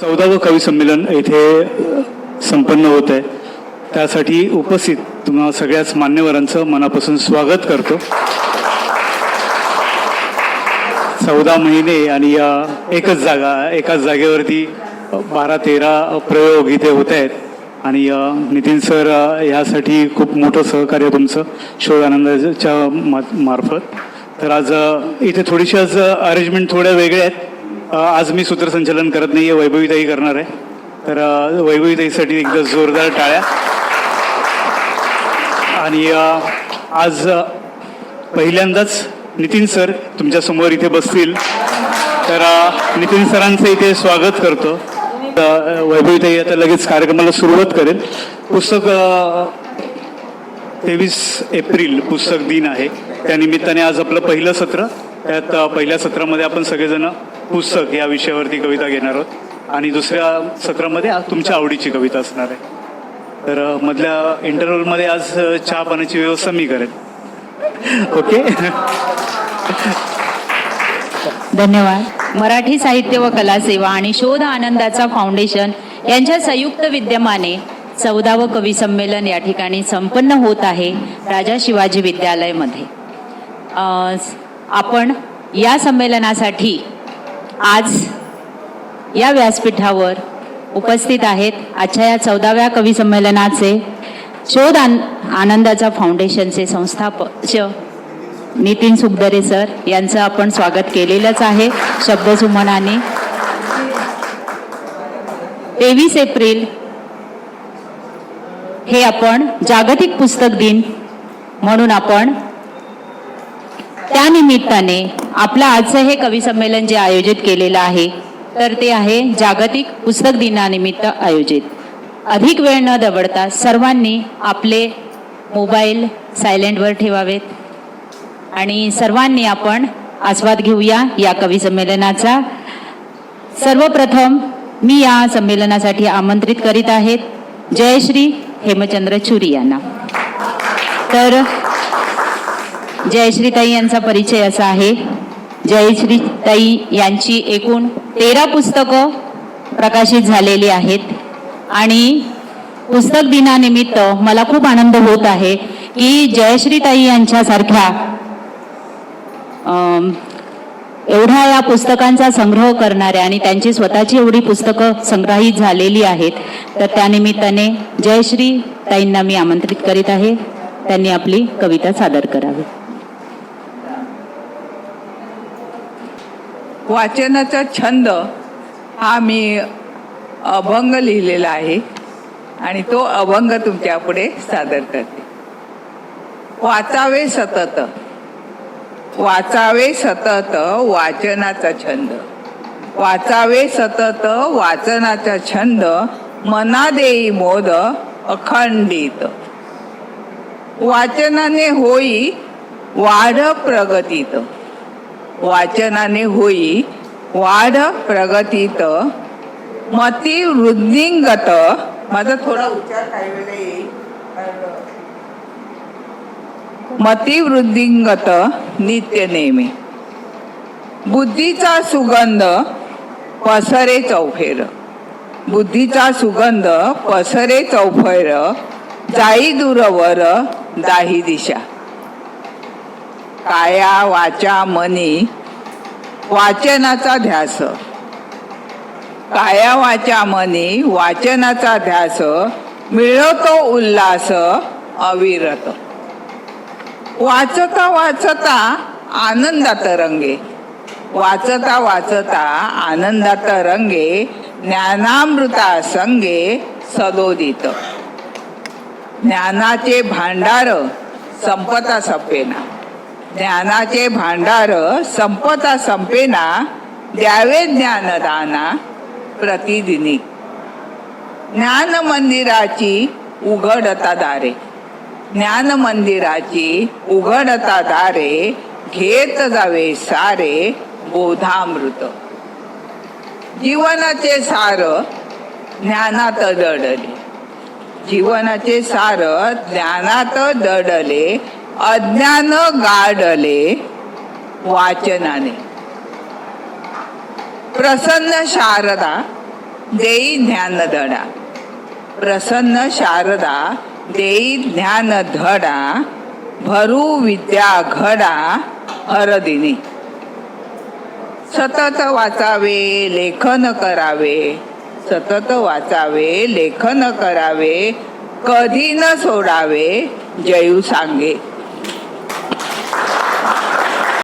चौदावं कवी संमेलन येथे संपन्न होत आहे. त्यासाठी उपस्थित तुम्हा सगळ्याच मान्यवरांचं मनापासून स्वागत करतो. चौदा महिने आणि या एकच जागा एकाच जागेवरती बारा तेरा प्रयोग इथे होत आहेत. आणि नितीन सर यासाठी खूप मोठं सहकार्य तुमचं शोध आनंदाच्या मार्फत. तर आज इथे थोडीशी आज अरेंजमेंट थोड्या वेगळ्या आहेत. आज मी सूत्रसंचालन करत नाही आहे वैभवीताई करणार आहे. तर वैभवीताईसाठी एकदा जोरदार टाळ्या. आणि आज पहिल्यांदाच नितीन सर तुमच्यासमोर इथे बसतील. तर नितीन सरांचं इथे स्वागत करतो. वैभवीताई आता लगेच कार्यक्रमाला सुरुवात करेल. पुस्तक तेवीस एप्रिल पुस्तक दिन आहे. त्यानिमित्ताने आज आपलं पहिलं सत्र. त्यात पहिल्या सत्रामध्ये आपण सगळेजण पुस्तक या विषयावरती कविता घेणार आहोत. आणि दुसऱ्या सत्रामध्ये आज तुमच्या आवडीची कविता असणार आहे. तर मधल्या इंटरव्हलमध्ये आज चहा पाण्याची व्यवस्था मी करेन. ओके? धन्यवाद. मराठी साहित्य व कला सेवा आणि शोध आनंदाचा फाउंडेशन यांच्या संयुक्त विद्यमाने चौदावं कवी संमेलन या ठिकाणी संपन्न होत आहे राजा शिवाजी विद्यालयमध्ये. आपण या संमेलनासाठी आज या व्यासपीठावर उपस्थित आहेत आजच्या या चौदाव्या कवी संमेलनाचे शोध आन आनंदाचा फाउंडेशनचे संस्थापक नितीन सुखदरे सर यांचं आपण स्वागत केलेलंच आहे. शब्दसुमनाने तेवीस एप्रिल हे आपण जागतिक पुस्तक दिन म्हणून आपण त्यानिमित्ताने आपलं आजचं हे कवी संमेलन जे आयोजित केलेलं आहे तर ते आहे जागतिक पुस्तक दिनानिमित्त आयोजित. अधिक वेळ न दवडता सर्वांनी आपले मोबाईल सायलेंटवर ठेवावेत आणि सर्वांनी आपण आस्वाद घेऊया या कवी संमेलनाचा. सर्वप्रथम मी या संमेलनासाठी आमंत्रित करीत आहेत जयश्री हेमचंद्र चुरी यांना. तर जयश्रीताई यांचा परिचय असा आहे. जयश्रीताई यांची एकूण तेरा पुस्तकं प्रकाशित झालेली आहेत. आणि पुस्तक दिनानिमित्त मला खूप आनंद होत आहे की जयश्रीताई यांच्यासारख्या एवढा एवढ्या या पुस्तकांचा संग्रह करणाऱ्या आणि त्यांची स्वतःची एवढी पुस्तकं संग्रहित झालेली आहेत. तर त्यानिमित्ताने जयश्री ताईंना मी आमंत्रित करीत आहे. त्यांनी आपली कविता सादर करावी. वाचनाचा छंद हा मी अभंग लिहिलेला आहे आणि तो अभंग तुमच्यापुढे सादर करते. वाचावे सतत. वाचावे सतत वाचनाचा छंद. वाचावे सतत वाचनाचा छंद मना देई मोद अखंडित. वाचनाने होई वाढ प्रगतीत. वाचनाने होई वाढ प्रगतीत. मती वृद्धिंगत. माझा थोडा उच्चार काही वेळेला येईल. मती वृद्धिंगत नित्य नेहमी. बुद्धीचा सुगंध पसरे चौफेर. बुद्धीचा सुगंध पसरे चौफेर. जाई दूरवर दाही दिशा. काया वाचा मनी वाचनाचा ध्यास. काया वाचा मनी वाचनाचा ध्यास मिळवतो उल्हास अविरत. वाचता वाचता आनंदात रंगे वाचता वाचता आनंदात रंगे ज्ञानामृता संगे सदोदित. ज्ञानाचे भांडार संपता संपेना ज्ञानाचे भांडार संपता संपेना द्यावे ज्ञानदाना प्रतिदिनी. ज्ञान मंदिराची उघडता दारे. ज्ञान मंदिराची उघडता दारे घेत जावे सारे बोधामृत. जीवनाचे सार ज्ञानात दडले. जीवनाचे सार ज्ञानात दडले. अज्ञान गाडले वाचनाने. प्रसन्न शारदा देई ज्ञान धडा. प्रसन्न शारदा देई ज्ञान धडा भरू विद्या घडा हरदिनी. सतत वाचावे लेखन करावे. सतत वाचावे लेखन करावे. कधी न सोडावे जयू सांगे.